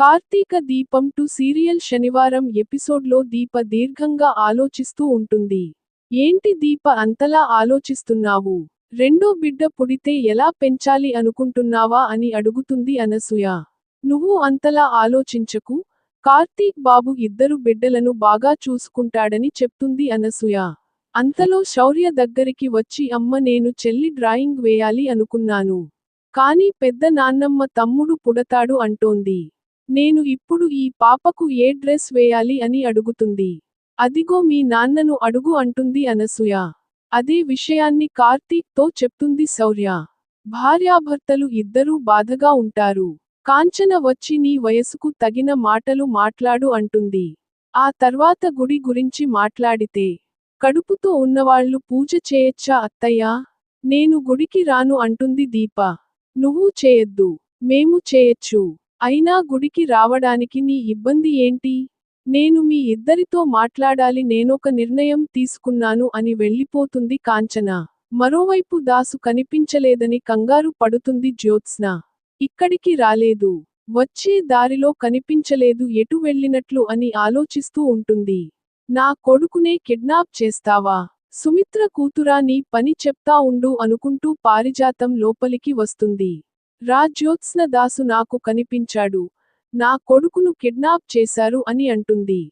కార్తీక దీపం to serial శనివారం ఎపిసోడ్లో దీప దీర్ఘంగా ఆలోచిస్తూ ఉంటుంది. ఏంటి దీప అంతలా ఆలోచిస్తున్నావు? రెండో బిడ్డ పుడితే ఎలా పెంచాలి అనుకుంటున్నావా అని అడుగుతుంది అనసూయ. నువ్వు అంతలా ఆలోచించకు. కార్తీక్ బాబు ఇద్దరు బిడ్డలను బాగా చూసుకుంటాడని చెప్తుంది అనసూయ. అంతలో శౌర్య దగ్గరికి వచ్చి అమ్మ నేను చెల్లి డ్రాయింగ్ వేయాలి అనుకున్నాను. కానీ పెద్ద నాన్నమ్మ తమ్ముడు పుడతాడు అంటోంది. నేను ఇప్పుడు ఈ పాపకు ఏ డ్రెస్ వేయాలి అని అడుగుతుంది. అదిగో మీ నాన్నను అడుగు అంటుంది అనసూయ. అదే విషయాన్ని కార్తీక్తో చెప్తుంది శౌర్య. భార్యాభర్తలు ఇద్దరూ బాధగా ఉంటారు. కాంచన వచ్చి నీ వయసుకు తగిన మాటలు మాట్లాడు అంటుంది. ఆ తర్వాత గుడి గురించి మాట్లాడితే కడుపుతో ఉన్నవాళ్ళు పూజ చేయొచ్చా అత్తయ్యా? నేను గుడికి రాను అంటుంది దీప. నువ్వు చేయొద్దు. మేము చేయొచ్చు. అయినా గుడికి రావడానికి నీ ఇబ్బంది ఏంటి? నేను మీ ఇద్దరితో మాట్లాడాలి నేనొక నిర్ణయం తీసుకున్నాను అని వెళ్ళిపోతుంది కాంచన. మరోవైపు దాసు కనిపించలేదని కంగారు పడుతుంది జ్యోత్స్న. ఇక్కడికి రాలేదు. వచ్చే దారిలో కనిపించలేదు ఎటు వెళ్ళినట్లు అని ఆలోచిస్తూ ఉంటుంది. నా కొడుకునే కిడ్నాప్ చేస్తావా? సుమిత్ర కూతురా నీ పని చెప్తా ఉండు అనుకుంటూ పారిజాతం లోపలికి వస్తుంది. రాజ్యోత్స్న దాసు నాకు కనిపించాడు. నా కొడుకును కిడ్నాప్ చేశారు అని అంటుంది.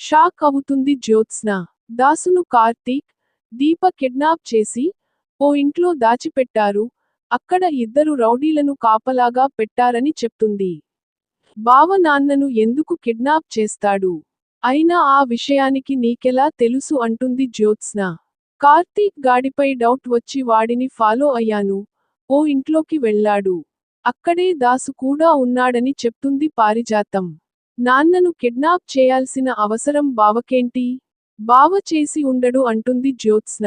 షాక్ అవుతుంది జ్యోత్స్న. దాసును కార్తీక్ దీప కిడ్నాప్ చేసి ఓ ఇంట్లో దాచిపెట్టారు. అక్కడ ఇద్దరు రౌడీలను కాపలాగా పెట్టారని చెప్తుంది. బావ నాన్నను ఎందుకు కిడ్నాప్ చేస్తాడు? అయినా ఆ విషయానికి నీకెలా తెలుసు అంటుంది జ్యోత్స్న. కార్తీక్ గాడిపై డౌట్ వచ్చి వాడిని ఫాలో అయ్యాను. ఓ ఇంట్లోకి వెళ్ళాడు. అక్కడే దాసు కూడా ఉన్నాడని చెప్తుంది పారిజాతం. నాన్నను కిడ్నాప్ చేయాల్సిన అవసరం బావకేంటి? బావ చేసి ఉండడు అంటుంది జ్యోత్స్న.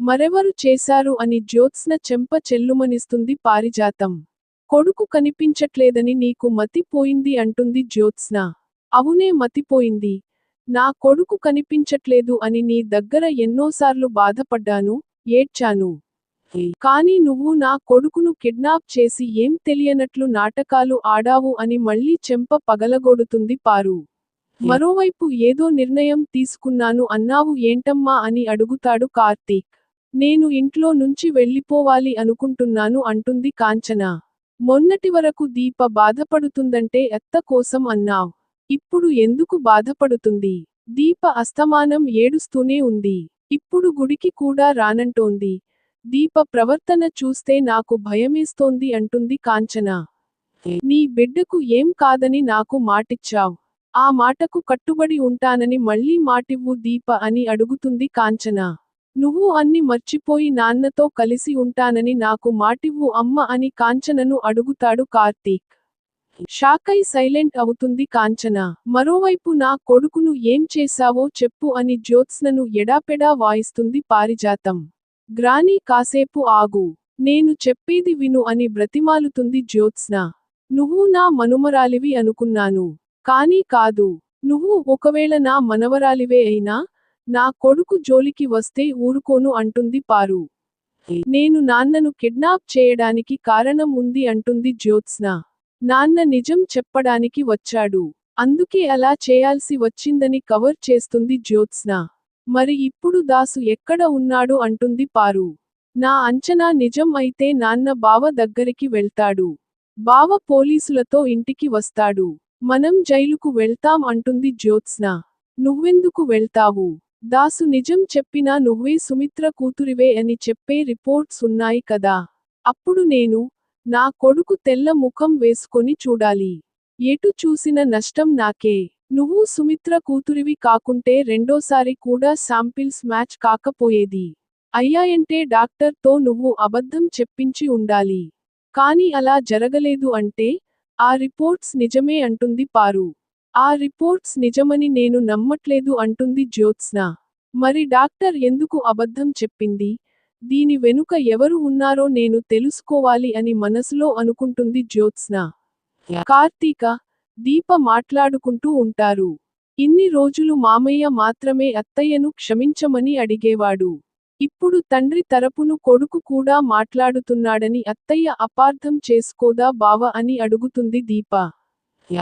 మరెవరు చేశారు అని జ్యోత్స్న చెంప చెల్లుమనిస్తుంది పారిజాతం. కొడుకు కనిపించట్లేదని నీకు మతిపోయింది అంటుంది జ్యోత్స్న. అవునే మతిపోయింది నా కొడుకు కనిపించట్లేదు అని నీ దగ్గర ఎన్నోసార్లు బాధపడ్డాను ఏడ్చాను. కానీ నువ్వు నా కొడుకును కిడ్నాప్ చేసి ఏం తెలియనట్లు నాటకాలు ఆడావు అని మళ్ళీ చెంప పగలగొడుతుంది పారు. మరోవైపు ఏదో నిర్ణయం తీసుకున్నాను అన్నావు ఏంటమ్మా అని అడుగుతాడు కార్తీక్. నేను ఇంట్లో నుంచి వెళ్ళిపోవాలి అనుకుంటున్నాను అంటుంది కాంచన. మొన్నటి వరకు దీప బాధపడుతుందంటే ఎత్త కోసం అన్నావ్. ఇప్పుడు ఎందుకు బాధపడుతుంది? దీప అస్తమానం ఏడుస్తూనే ఉంది. ఇప్పుడు గుడికి కూడా రానంటోంది. దీప ప్రవర్తన చూస్తే నాకు భయమేస్తోంది అంటుంది కాంచన. నీ బిడ్డకు ఏం కాదని నాకు మాటిచ్చావ్. ఆ మాటకు కట్టుబడి ఉంటానని మళ్ళీ మాటివ్వు దీప అని అడుగుతుంది కాంచన. నువ్వు అన్ని మర్చిపోయి నాన్నతో కలిసి ఉంటానని నాకు మాటివ్వు అమ్మ అని కాంచనను అడుగుతాడు కార్తీక్. షాకై సైలెంట్ అవుతుంది కాంచన. మరోవైపు నా కొడుకును ఏం చేశావో చెప్పు అని జ్యోత్స్నను ఎడాపెడా వాయిస్తుంది పారిజాతం. గ్రాని కాసేపు ఆగు. నేను చెప్పేది విను అని బ్రతిమాలుతుంది జ్యోత్స్న. నువ్వు నా మనుమరాలివి అనుకున్నాను. కానీ కాదు. నువ్వు ఒకవేళ నా మనవరాలివే అయినా నా కొడుకు జోలికి వస్తే ఊరుకోను అంటుంది పారు. నేను నాన్నను కిడ్నాప్ చేయడానికి కారణం ఉంది అంటుంది జ్యోత్స్న. నాన్న నిజం చెప్పడానికి వచ్చాడు. అందుకే అలా చేయాల్సి వచ్చిందని కవర్ చేస్తుంది జ్యోత్స్న. మరి ఇప్పుడు దాసు ఎక్కడ ఉన్నాడు అంటుంది పారు. నా అంచనా నిజం అయితే నాన్న బావ దగ్గరికి వెళ్తాడు. బావ పోలీసులతో ఇంటికి వస్తాడు. మనం జైలుకు వెళ్తాం అంటుంది జ్యోత్స్న. నువ్వెందుకు వెళ్తావు? దాసు నిజం చెప్పినా నువ్వే సుమిత్ర కూతురివే అని చెప్పే రిపోర్ట్స్ ఉన్నాయి కదా. అప్పుడు నేను నా కొడుకు తెల్ల ముఖం వేసుకొని చూడాలి. ఎటు చూసిన నష్టం నాకే? నువ్వు సుమిత్ర కూతురివి కాకుంటే రెండోసారి కూడా శాంపిల్స్ మ్యాచ్ కాకపోయేది. అయ్యాయంటే డాక్టర్తో నువ్వు అబద్ధం చెప్పించి ఉండాలి. కాని అలా జరగలేదు అంటే ఆ రిపోర్ట్స్ నిజమే అంటుంది పారు. ఆ రిపోర్ట్స్ నిజమని నేను నమ్మట్లేదు అంటుంది జ్యోత్స్న. మరి డాక్టర్ ఎందుకు అబద్ధం చెప్పింది? దీని వెనుక ఎవరు ఉన్నారో నేను తెలుసుకోవాలి అని మనసులో అనుకుంటుంది జ్యోత్స్న. కార్తీక దీప మాట్లాడుకుంటూ ఉంటారు. ఇన్ని రోజులు మామయ్య మాత్రమే అత్తయ్యను క్షమించమని అడిగేవాడు. ఇప్పుడు తండ్రి తరపును కొడుకు కూడా మాట్లాడుతున్నాడని అత్తయ్య అపార్థం చేసుకోదా బావ అని అడుగుతుంది దీప.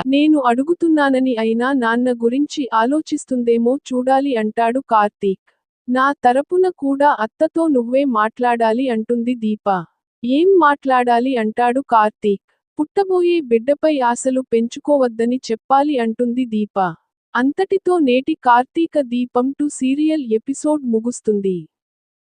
నేను అడుగుతున్నానని అయినా నాన్న గురించి ఆలోచిస్తుందేమో చూడాలి అంటాడు కార్తీక్. నా తరపున కూడా అత్తతో నువ్వే మాట్లాడాలి అంటుంది దీప. ఏం మాట్లాడాలి అంటాడు కార్తీక్. పుట్టబోయే బిడ్డపై ఆశలు పెంచుకోవద్దని చెప్పాలి అంటుంది దీప. అంతటితో నేటి కార్తీక దీపం టు సీరియల్ ఎపిసోడ్ ముగుస్తుంది.